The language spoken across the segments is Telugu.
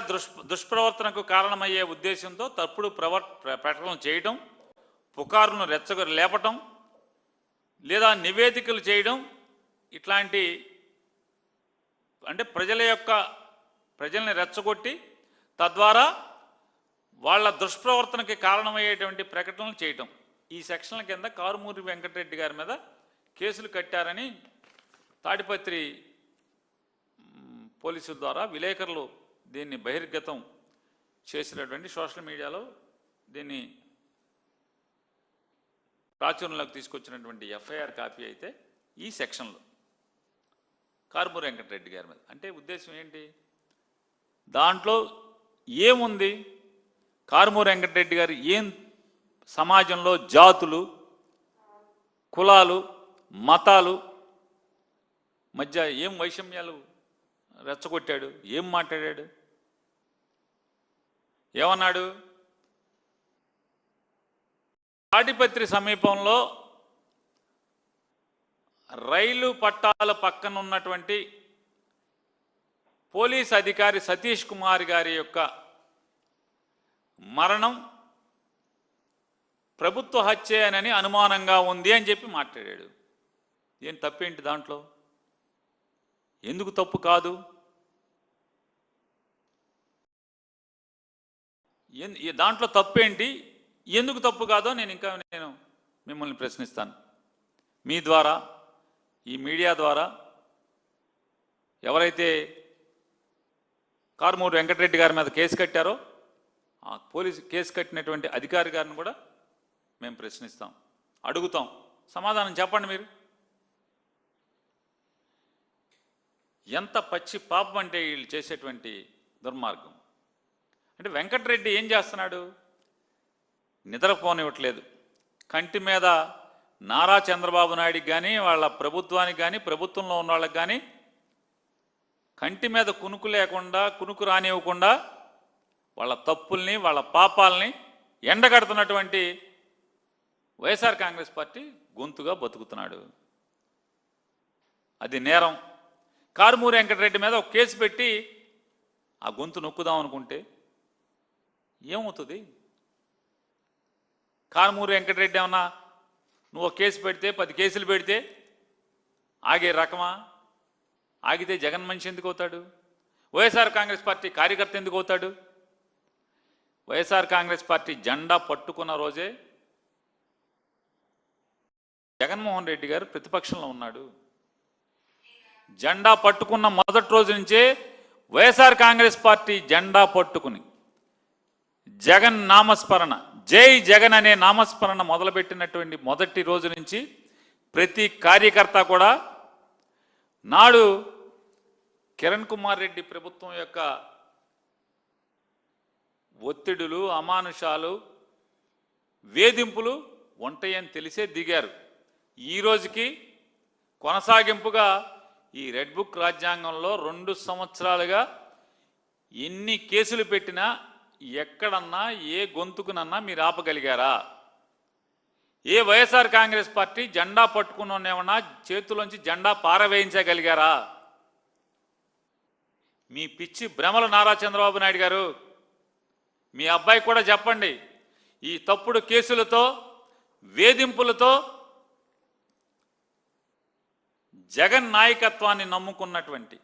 దుష్ దుష్ప్రవర్తనకు కారణమయ్యే ఉద్దేశంతో తప్పుడు ప్రవర్ ప్రకటనలు చేయడం పుకారును రెచ్చగ లేపటం లేదా నివేదికలు చేయడం ఇట్లాంటి అంటే ప్రజల యొక్క ప్రజల్ని రెచ్చగొట్టి తద్వారా వాళ్ళ దుష్ప్రవర్తనకి కారణమయ్యేటువంటి ప్రకటనలు చేయటం. ఈ సెక్షన్ల కింద కారుమూరి వెంకటరెడ్డి గారి మీద కేసులు కట్టారని తాడిపత్రి పోలీసుల ద్వారా విలేకరులు దీన్ని బహిర్గతం చేసినటువంటి సోషల్ మీడియాలో దీన్ని ప్రాచుర్యంలోకి తీసుకొచ్చినటువంటి ఎఫ్ఐఆర్ కాపీ అయితే ఈ సెక్షన్లో. కారుమూరి వెంకటరెడ్డి గారి మీద. అంటే ఉద్దేశం ఏంటి? దాంట్లో ఏముంది? కారుమూరి వెంకటరెడ్డి గారు ఏం సమాజంలో జాతులు కులాలు మతాలు మధ్య ఏం వైషమ్యాలు రెచ్చగొట్టాడు? ఏం మాట్లాడాడు? ఏమన్నాడు? తాటిపత్రి సమీపంలో రైలు పట్టాల పక్కన ఉన్నటువంటి పోలీస్ అధికారి సతీష్ కుమార్ గారి యొక్క మరణం ప్రభుత్వ హత్యనని అనుమానంగా ఉంది అని చెప్పి మాట్లాడాడు. ఏం తప్పేంటి దాంట్లో? ఎందుకు తప్పు కాదు ఎన్- ఈ దాంట్లో తప్పేంటి? ఎందుకు తప్పు కాదో నేను ఇంకా నేను మిమ్మల్ని ప్రశ్నిస్తాను. మీ ద్వారా ఈ మీడియా ద్వారా ఎవరైతే కారుమూరు వెంకటరెడ్డి గారి మీద కేసు కట్టారో ఆ పోలీసు కేసు కట్టినటువంటి అధికారి గారిని కూడా మేము ప్రశ్నిస్తాం. అడుగుతాం. సమాధానం చెప్పండి మీరు. ఎంత పచ్చి పాపం అంటే వీళ్ళు చేసేటువంటి దుర్మార్గం. అంటే వెంకటరెడ్డి ఏం చేస్తున్నాడు? నిద్రపోనివ్వట్లేదు. కంటి మీద నారా చంద్రబాబు నాయుడికి కానీ వాళ్ళ ప్రభుత్వానికి కానీ ప్రభుత్వంలో ఉన్న వాళ్ళకి కానీ కంటి మీద కునుకు లేకుండా కునుకు రానివ్వకుండా వాళ్ళ తప్పుల్ని వాళ్ళ పాపాలని ఎండగడుతున్నటువంటి వైఎస్ఆర్ కాంగ్రెస్ పార్టీ గొంతుగా బతుకుతున్నాడు. అది నేరం. కారుమూరి వెంకటరెడ్డి మీద ఒక కేసు పెట్టి ఆ గొంతు నొక్కుదాం అనుకుంటే ఏమవుతుంది? కారుమూరి వెంకటరెడ్డి ఏమన్నా నువ్వు ఒక కేసు పెడితే పది కేసులు పెడితే ఆగే రకమా? ఆగితే జగన్ మనిషి ఎందుకు అవుతాడు? వైఎస్ఆర్ కాంగ్రెస్ పార్టీ కార్యకర్త ఎందుకు అవుతాడు? వైఎస్ఆర్ కాంగ్రెస్ పార్టీ జెండా పట్టుకున్న రోజే జగన్మోహన్ రెడ్డి గారు ప్రతిపక్షంలో ఉన్నాడు. జెండా పట్టుకున్న మొదటి రోజు నుంచే వైఎస్ఆర్ కాంగ్రెస్ పార్టీ జెండా పట్టుకుని జగన్ నామస్మరణ జై జగన్ అనే నామస్మరణ మొదలుపెట్టినటువంటి మొదటి రోజు నుంచి ప్రతి కార్యకర్త కూడా నాడు కిరణ్ కుమార్ రెడ్డి ప్రభుత్వం యొక్క ఒత్తిడులు అమానుషాలు వేధింపులు ఉంటాయని తెలిసే దిగారు. ఈ రోజుకి కొనసాగింపుగా ఈ రెడ్ బుక్ రాజ్యాంగంలో రెండు సంవత్సరాలుగా ఎన్ని కేసులు పెట్టినా ఎక్కడన్నా ఏ గొంతుకునన్నా మీరు ఆపగలిగారా? ఏ వైఎస్ఆర్ కాంగ్రెస్ పార్టీ జెండా పట్టుకున్న చేతిలోంచి జెండా పారవేయించగలిగారా? మీ పిచ్చి భ్రమలు నారా చంద్రబాబు నాయుడు గారు. మీ అబ్బాయి కూడా చెప్పండి ఈ తప్పుడు కేసులతో వేధింపులతో జగన్ నాయకత్వాన్ని నమ్ముకున్నటువంటి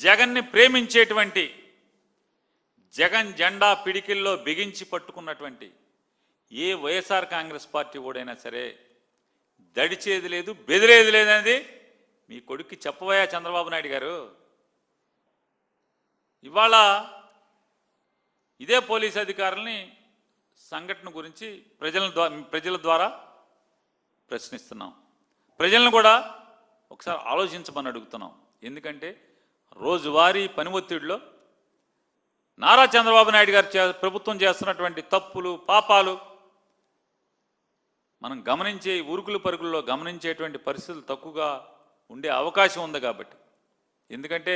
జగన్ని ప్రేమించేటువంటి జగన్ జెండా పిడికిల్లో బిగించి పట్టుకున్నటువంటి ఏ వైఎస్ఆర్ కాంగ్రెస్ పార్టీ ఓడైనా సరే దడిచేది లేదు బెదిరేది లేదనేది మీ కొడుక్కి చెప్పవయా చంద్రబాబు నాయుడు గారు. ఇవాళ ఇదే పోలీస్ అధికారుల్ని సంఘటన గురించి ప్రజల ద్వారా ప్రజల ద్వారా ప్రశ్నిస్తున్నాం. ప్రజలను కూడా ఒకసారి ఆలోచించమని అడుగుతున్నాం. ఎందుకంటే రోజువారీ పని ఒత్తిడిలో నారా చంద్రబాబు నాయుడు గారు చే- ప్రభుత్వం చేస్తున్నటువంటి తప్పులు పాపాలు మనం గమనించే ఉరుకులు పరుగుల్లో గమనించేటువంటి పరిస్థితులు తక్కువగా ఉండే అవకాశం ఉంది కాబట్టి. ఎందుకంటే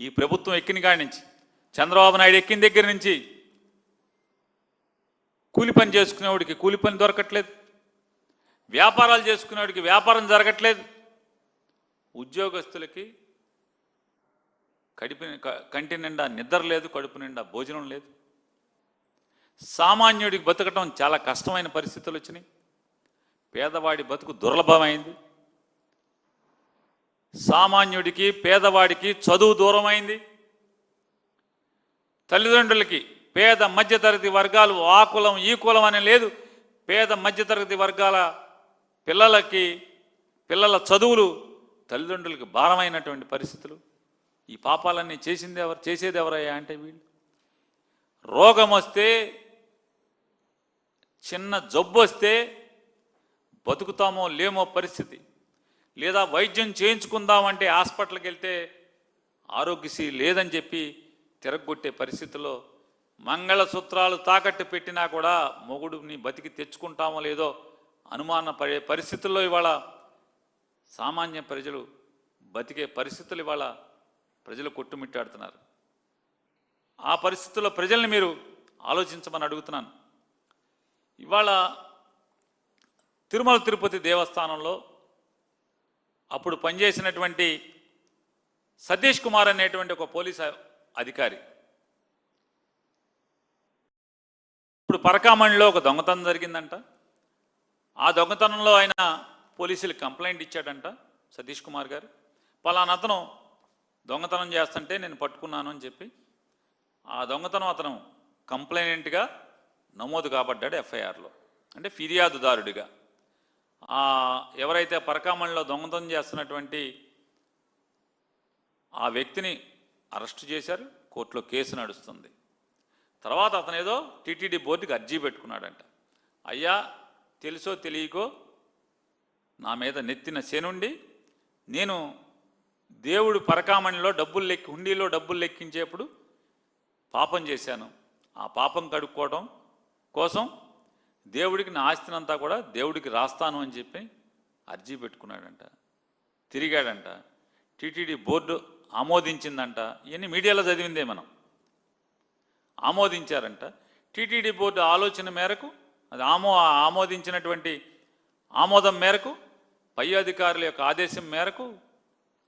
ఈ ప్రభుత్వం ఎక్కిన కాడి నుంచి చంద్రబాబు నాయుడు ఎక్కిన దగ్గర నుంచి కూలి పని చేసుకునేవాడికి కూలి పని దొరకట్లేదు. వ్యాపారాలు చేసుకునేవాడికి వ్యాపారం జరగట్లేదు. ఉద్యోగస్తులకి కడిపి క- కంటి నిండా నిద్ర లేదు కడుపు నిండా భోజనం లేదు. సామాన్యుడికి బతకటం చాలా కష్టమైన పరిస్థితులు వచ్చినాయి. పేదవాడి బతుకు దుర్లభమైంది. సామాన్యుడికి పేదవాడికి చదువు దూరమైంది. తల్లిదండ్రులకి పేద మధ్యతరగతి వర్గాలు ఆ కులం ఈ కులం అని లేదు. పేద మధ్యతరగతి వర్గాల పిల్లలకి పిల్లల చదువులు తల్లిదండ్రులకి భారమైనటువంటి పరిస్థితులు. ఈ పాపాలన్నీ చేసింది ఎవరు? చేసేది ఎవరయ్యా అంటే వీళ్ళు? రోగం వస్తే చిన్న జబ్బు వస్తే బతుకుతామో లేమో పరిస్థితి. లేదా వైద్యం చేయించుకుందామంటే హాస్పిటల్కి వెళ్తే ఆరోగ్యశ్రీ లేదని చెప్పి తిరగొట్టే పరిస్థితిలో మంగళసూత్రాలు తాకట్టు పెట్టినా కూడా మొగుడుని బతికి తెచ్చుకుంటామో లేదో అనుమాన పడే పరిస్థితుల్లో ఇవాళ సామాన్య ప్రజలు బతికే పరిస్థితులు ఇవాళ ప్రజలు కొట్టుమిట్టాడుతున్నారు. ఆ పరిస్థితుల్లో ప్రజల్ని మీరు ఆలోచించమని అడుగుతున్నాను. ఇవాళ తిరుమల తిరుపతి దేవస్థానంలో అప్పుడు పనిచేసినటువంటి సతీష్ కుమార్ అనేటువంటి ఒక పోలీస్ అధికారి ఇప్పుడు పరకామణిలో ఒక దొంగతనం జరిగిందంట. ఆ దొంగతనంలో ఆయన పోలీసులు కంప్లైంట్ ఇచ్చాడంట సతీష్ కుమార్ గారు. పలానా అతను దొంగతనం చేస్తుంటే నేను పట్టుకున్నాను అని చెప్పి ఆ దొంగతనం అతను కంప్లైనెంట్గా నమోదు కాబడ్డాడు ఎఫ్ఐఆర్లో. అంటే ఫిర్యాదుదారుడిగా ఆ ఎవరైతే పరకామణిలో దొంగతనం చేస్తున్నటువంటి ఆ వ్యక్తిని అరెస్ట్ చేశారు కోర్టులో కేసు నడుస్తుంది. తర్వాత అతను ఏదో టీటీడీ బోర్డుకి అర్జీ పెట్టుకున్నాడంట. అయ్యా తెలుసో తెలియకో నా మీద నెత్తిన శనుండి నేను దేవుడు పరకామణిలో డబ్బులు లెక్కి హుండీలో డబ్బులు లెక్కించేప్పుడు పాపం చేశాను. ఆ పాపం కడుక్కోవడం కోసం దేవుడికి నా ఆస్తినంతా కూడా దేవుడికి రాస్తాను అని చెప్పి అర్జీ పెట్టుకున్నాడంట. తిరిగాడంట. TTD board ఆమోదించిందంట. ఇవన్నీ మీడియాలో చదివిందే మనం. ఆమోదించారంట. టీటీడీ బోర్డు ఆలోచన మేరకు అది ఆమో ఆమోదించినటువంటి ఆమోదం మేరకు పై అధికారుల యొక్క ఆదేశం మేరకు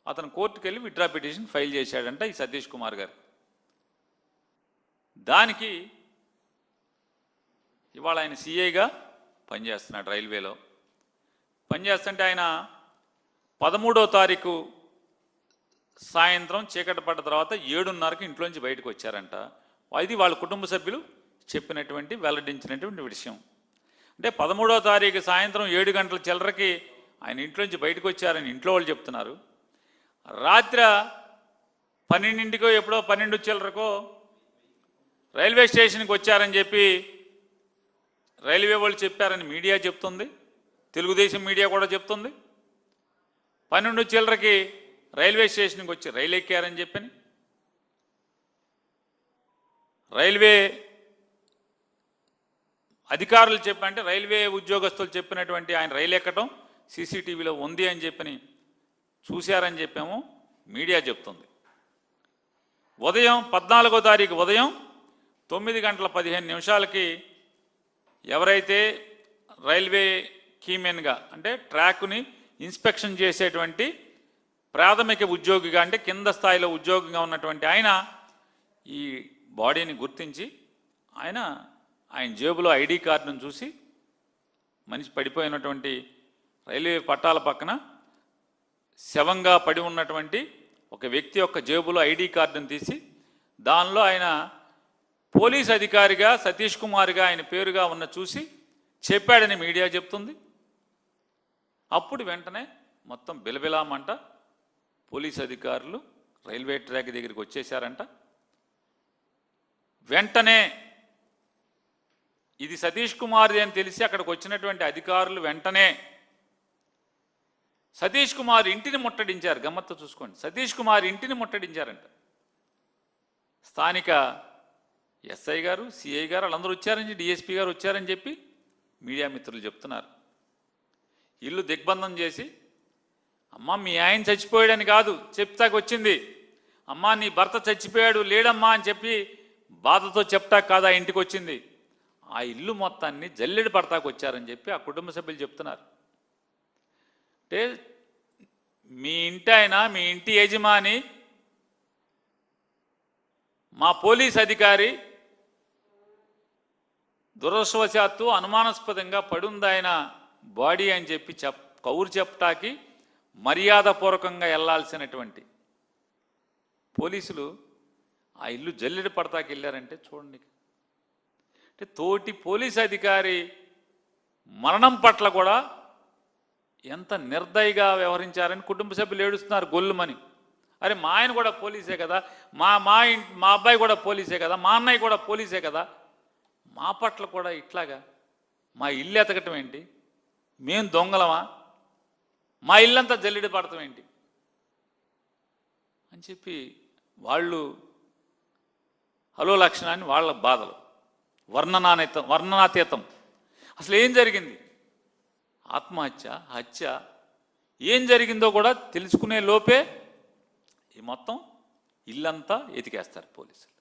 అతను కోర్టుకు వెళ్ళి విత్డ్రా పిటిషన్ ఫైల్ చేశాడంట ఈ సతీష్ కుమార్ గారు. దానికి ఇవాళ ఆయన సీఐగా పనిచేస్తున్నాడు రైల్వేలో. పనిచేస్తుంటే ఆయన పదమూడో తారీఖు సాయంత్రం చీకటి పడ్డ తర్వాత ఏడున్నరకి ఇంట్లోంచి బయటకు వచ్చారంట. ఇది వాళ్ళ కుటుంబ సభ్యులు చెప్పినటువంటి వెల్లడించినటువంటి విషయం. అంటే పదమూడో తారీఖు సాయంత్రం ఏడు గంటల చిల్లరకి ఆయన ఇంట్లోంచి బయటకు వచ్చారని ఇంట్లో వాళ్ళు చెప్తున్నారు. రాత్ర పన్నెండింటికో ఎప్పుడో పన్నెండు చిల్లరకో రైల్వే స్టేషన్కి వచ్చారని చెప్పి రైల్వే వాళ్ళు చెప్పారని మీడియా చెప్తుంది తెలుగుదేశం మీడియా కూడా చెప్తుంది. పన్నెండు చిల్లరకి రైల్వే స్టేషన్కి వచ్చి రైలు ఎక్కారని చెప్పని. రైల్వే అధికారులు చెప్పంటే రైల్వే ఉద్యోగస్తులు చెప్పినటువంటి ఆయన రైలు ఎక్కడం సీసీటీవీలో ఉంది అని చెప్పని చూశారని చెప్పాము మీడియా చెప్తుంది. ఉదయం పద్నాలుగో తారీఖు ఉదయం తొమ్మిది గంటల పదిహేను నిమిషాలకి ఎవరైతే రైల్వే కీమెన్గా అంటే ట్రాక్ని ఇన్స్పెక్షన్ చేసేటువంటి ప్రాథమిక ఉద్యోగిగా అంటే కింద స్థాయిలో ఉద్యోగిగా ఉన్నటువంటి ఆయన ఈ బాడీని గుర్తించి ఆయన ఆయన జేబులో ఐడి కార్డును చూసి మనిషి పడిపోయినటువంటి రైల్వే పట్టాల పక్కన శవంగా పడి ఉన్నటువంటి ఒక వ్యక్తి యొక్క జేబులో ఐడి కార్డును తీసి దానిలో ఆయన పోలీస్ అధికారిగా సతీష్ కుమార్గా ఆయన పేరుగా ఉన్న చూసి చెప్పాడని మీడియా చెప్తుంది. అప్పుడు వెంటనే మొత్తం బిలబిలామంట పోలీస్ అధికారులు రైల్వే ట్రాక్ దగ్గరికి వచ్చేసారంట వెంటనే ఇది సతీష్ కుమార్ది అని తెలిసి అక్కడికి వచ్చినటువంటి అధికారులు వెంటనే సతీష్ కుమార్ ఇంటిని ముట్టడించారు. గమ్మత్తు చూసుకోండి. సతీష్ కుమార్ ఇంటిని ముట్టడించారంట. స్థానిక ఎస్ఐ గారు సిఐ గారు వాళ్ళందరూ వచ్చారని డిఎస్పీ గారు వచ్చారని చెప్పి మీడియా మిత్రులు చెప్తున్నారు. ఇల్లు దిగ్బంధం చేసి అమ్మ మీ ఆయన చచ్చిపోయాడని కాదు చెప్తాకు వచ్చింది. అమ్మా నీ భర్త చచ్చిపోయాడు లేడమ్మా అని చెప్పి బాధతో చెప్తా కాదు ఆ ఇంటికి వచ్చింది. ఆ ఇల్లు మొత్తాన్ని జల్లెడి పడతాకు వచ్చారని చెప్పి ఆ కుటుంబ సభ్యులు చెప్తున్నారు. అంటే మీ ఇంటి ఆయన మీ ఇంటి యజమాని మా పోలీస్ అధికారి దురదృష్టవశాత్తు అనుమానాస్పదంగా పడుందాయన బాడీ అని చెప్పి చెప్ కౌరు చెప్పటాకి మర్యాదపూర్వకంగా వెళ్ళాల్సినటువంటి పోలీసులు ఆ ఇల్లు జల్లెడ పడతాకి వెళ్ళారంటే చూడండి. అంటే తోటి పోలీస్ అధికారి మరణం పట్ల కూడా ఎంత నిర్దయగా వ్యవహరించారని కుటుంబ సభ్యులు ఏడుస్తున్నారు గొల్లుమని. అరే మా ఆయన కూడా పోలీసే కదా మా మా ఇంటి మా అబ్బాయి కూడా పోలీసే కదా మా అన్నయ్య కూడా పోలీసే కదా. మా పట్ల కూడా ఇట్లాగా మా ఇల్లు ఎతకటం ఏంటి? మేం దొంగలమా? మా ఇల్లంతా జల్లిడి పడటం ఏంటి? అని చెప్పి వాళ్ళు హలో లక్షణాన్ని వాళ్ళ బాధలు. వర్ణనాతీతం వర్ణనాతీతం. అసలు ఏం జరిగింది? ఆత్మహత్య హత్య ఏం జరిగిందో కూడా తెలుసుకునే లోపే ఈ మొత్తం ఇల్లంతా ఎతికేస్తారు పోలీసులు.